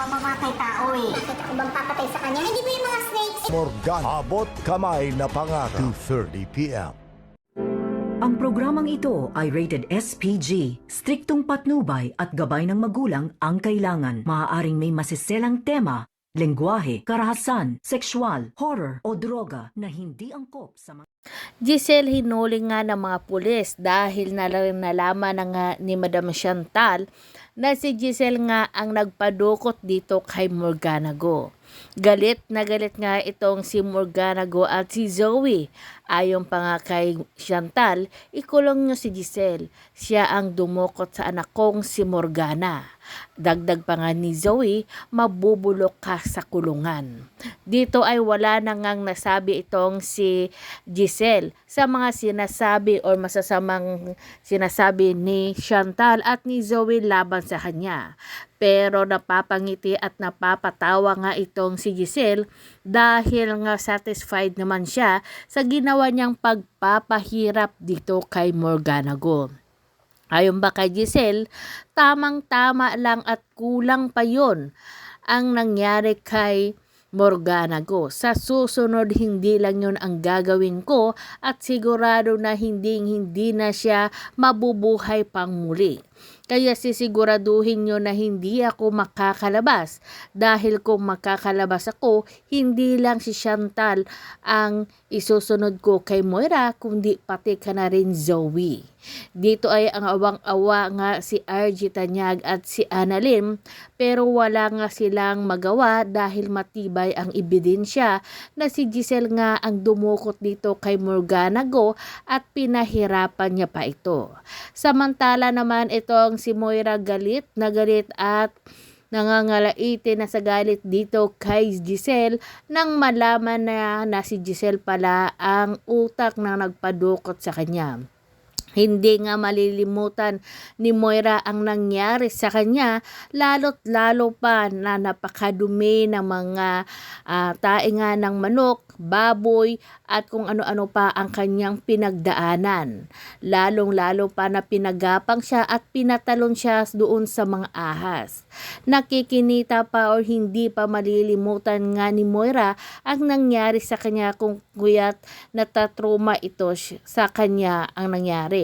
mamamatay tao eh. Bakit ako bang papatay sa kanya? Hindi ba yung mga snakes? Morgan, abot kamay na pangako. 2.30 p.m. Ang programang ito ay rated SPG. Striktong patnubay at gabay ng magulang ang kailangan. Maaaring may masiselang tema, lengguwahe, karahasan, sexual, horror o droga na hindi angkop sa mga Giselle hinuli nga ng mga pulis dahil nal- nalaman na nga ni Madam Chantal na si Giselle nga ang nagpadukot dito kay Morgana Go. Galit na galit nga itong si Morgana Go at si Zoe. Ayon pa nga kay Chantal, ikulong nyo si Giselle. Siya ang dumukot sa anak kong si Morgana. Dagdag pa nga ni Zoe, mabubulok ka sa kulungan. Dito ay wala na ngang nasabi itong si Giselle sa mga sinasabi or masasamang sinasabi ni Chantal at ni Zoe laban sa kanya. Pero napapangiti at napapatawa nga itong si Giselle dahil nga satisfied naman siya sa ginawa niyang pagpapahirap dito kay Morgana Go. Ayon ba kay Giselle, tamang-tama lang at kulang pa yon ang nangyari kay Morgana Go. Sa susunod, hindi lang yun ang gagawin ko at sigurado na hindi hindi na siya mabubuhay pang muli. Kaya sisiguraduhin nyo na hindi ako makakalabas dahil kung makakalabas ako, hindi lang si Chantal ang isusunod ko kay Moira kundi pati ka na rin Zoe. Dito ay ang awang-awa nga si RG Tanyag at si Annalyn pero wala nga silang magawa dahil matibay ang ebidensya na si Giselle nga ang dumukot dito kay Morgana Go at pinahirapan niya pa ito. Samantala naman itong si Moira galit na galit at nangangalaiti na sa galit dito kay Giselle nang malaman na, na si Giselle pala ang utak na nagpadukot sa kanya. Hindi nga malilimutan ni Moira ang nangyari sa kanya, lalo't lalo pa na napakadumi ng mga uh, tainga ng manok, baboy at kung ano-ano pa ang kanyang pinagdaanan. Lalong lalo pa na pinagapang siya at pinatalon siya doon sa mga ahas. Nakikinita pa o hindi pa malilimutan nga ni Moira ang nangyari sa kanya kung kuyat natatruma ito sa kanya ang nangyari.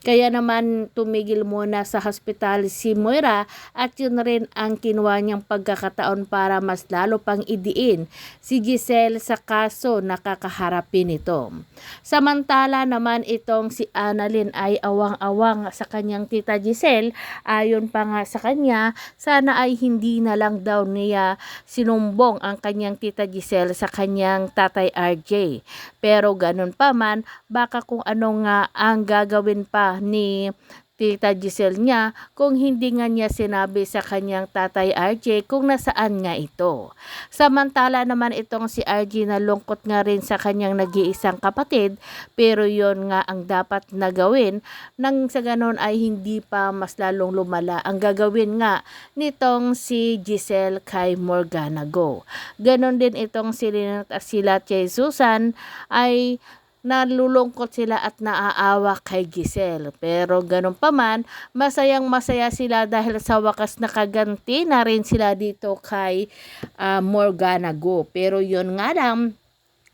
Kaya naman tumigil muna sa hospital si Moira at yun rin ang kinuha niyang pagkakataon para mas lalo pang idiin si Giselle sa kaso na kakaharapin ito. Samantala naman itong si Annalyn ay awang-awang sa kanyang tita Giselle ayon pa nga sa kanya sana ay hindi na lang daw niya sinumbong ang kanyang tita Giselle sa kanyang tatay RJ. Pero ganun pa man baka kung ano nga ang gagawin pa ni Tita Giselle niya kung hindi nga niya sinabi sa kanyang tatay RJ kung nasaan nga ito. Samantala naman itong si RJ na lungkot nga rin sa kanyang nag-iisang kapatid pero yon nga ang dapat na gawin nang sa ganon ay hindi pa mas lalong lumala ang gagawin nga nitong si Giselle kay Morgana Go. Ganon din itong si Lynette at sila kay Susan ay nalulungkot sila at naaawa kay Giselle. Pero ganun pa man, masayang masaya sila dahil sa wakas nakaganti na rin sila dito kay uh, Morgana Go. Pero yon nga lang,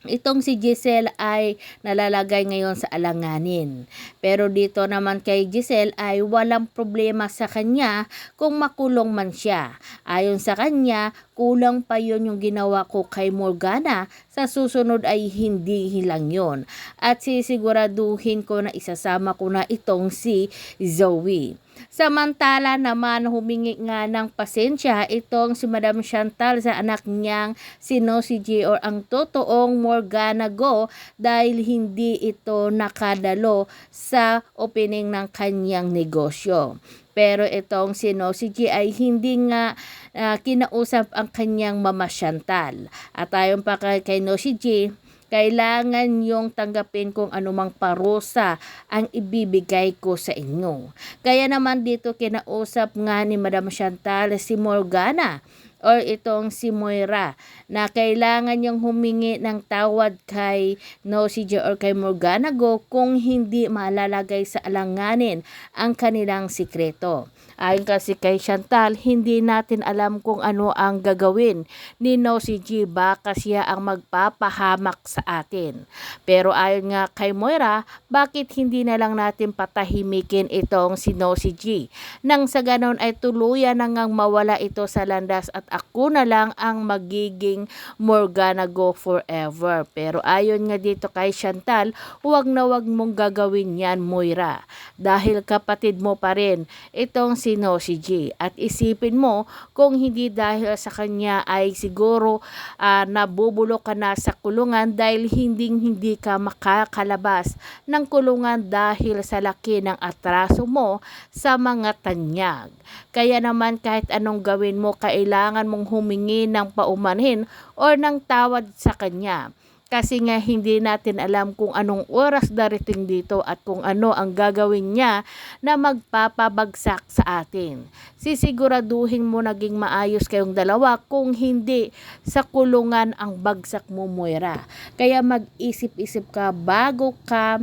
Itong si Giselle ay nalalagay ngayon sa alanganin. Pero dito naman kay Giselle ay walang problema sa kanya kung makulong man siya. Ayon sa kanya, kulang pa yon yung ginawa ko kay Morgana. Sa susunod ay hindi hilang yon. At sisiguraduhin ko na isasama ko na itong si Zoe. Samantala naman humingi nga ng pasensya itong si Madam Chantal sa anak niyang si Nosy G or ang totoong Morgana Go dahil hindi ito nakadalo sa opening ng kanyang negosyo. Pero itong si Nosy G ay hindi nga uh, kinausap ang kanyang mama Chantal. At ayon pa kay, kay Nosy G, kailangan yung tanggapin kung anumang parusa ang ibibigay ko sa inyo. Kaya naman dito kinausap nga ni Madam Chantal si Morgana or itong si Moira na kailangan niyang humingi ng tawad kay Nosy or kay Morgana Go kung hindi malalagay sa alanganin ang kanilang sikreto. Ayon kasi kay Chantal, hindi natin alam kung ano ang gagawin ni G. Baka siya ang magpapahamak sa atin. Pero ayon nga kay Moira, bakit hindi na lang natin patahimikin itong si G? Nang sa ganon ay tuluyan na ngang mawala ito sa landas at ako na lang ang magiging Morgana Go forever. Pero ayon nga dito kay Chantal, huwag na huwag mong gagawin yan Moira. Dahil kapatid mo pa rin itong si Nosy G. At isipin mo kung hindi dahil sa kanya ay siguro ah, nabubulok ka na sa kulungan dahil hindi hindi ka makakalabas ng kulungan dahil sa laki ng atraso mo sa mga tanyag. Kaya naman kahit anong gawin mo, kailangan mong humingi ng paumanhin or ng tawad sa kanya. Kasi nga hindi natin alam kung anong oras darating dito at kung ano ang gagawin niya na magpapabagsak sa atin. Sisiguraduhin mo naging maayos kayong dalawa kung hindi sa kulungan ang bagsak mo Moira. Kaya mag-isip-isip ka bago ka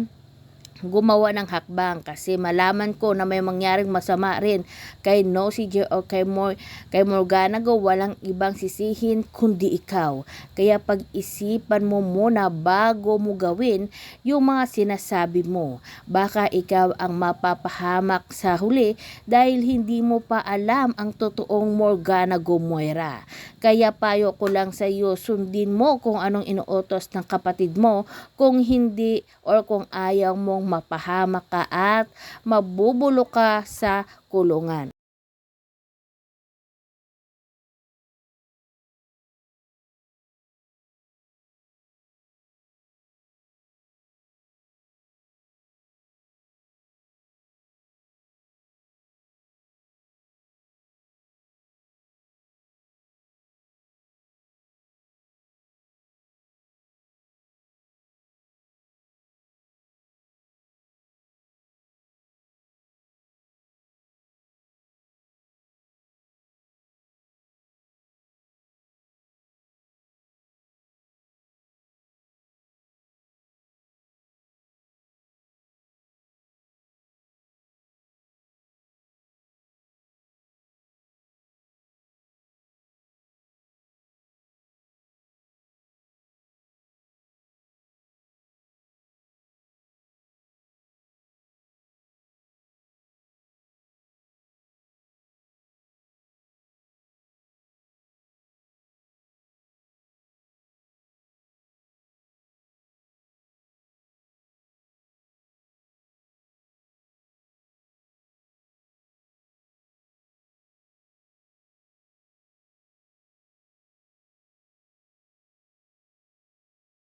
gumawa ng hakbang kasi malaman ko na may mangyaring masama rin kay Nosy J o kay, Mor kay Morgana Go walang ibang sisihin kundi ikaw. Kaya pag-isipan mo muna bago mo gawin yung mga sinasabi mo. Baka ikaw ang mapapahamak sa huli dahil hindi mo pa alam ang totoong Morgana Go Moira. Kaya payo ko lang sa iyo, sundin mo kung anong inuutos ng kapatid mo kung hindi or kung ayaw mong mapahamak ka at mabubulok ka sa kulungan.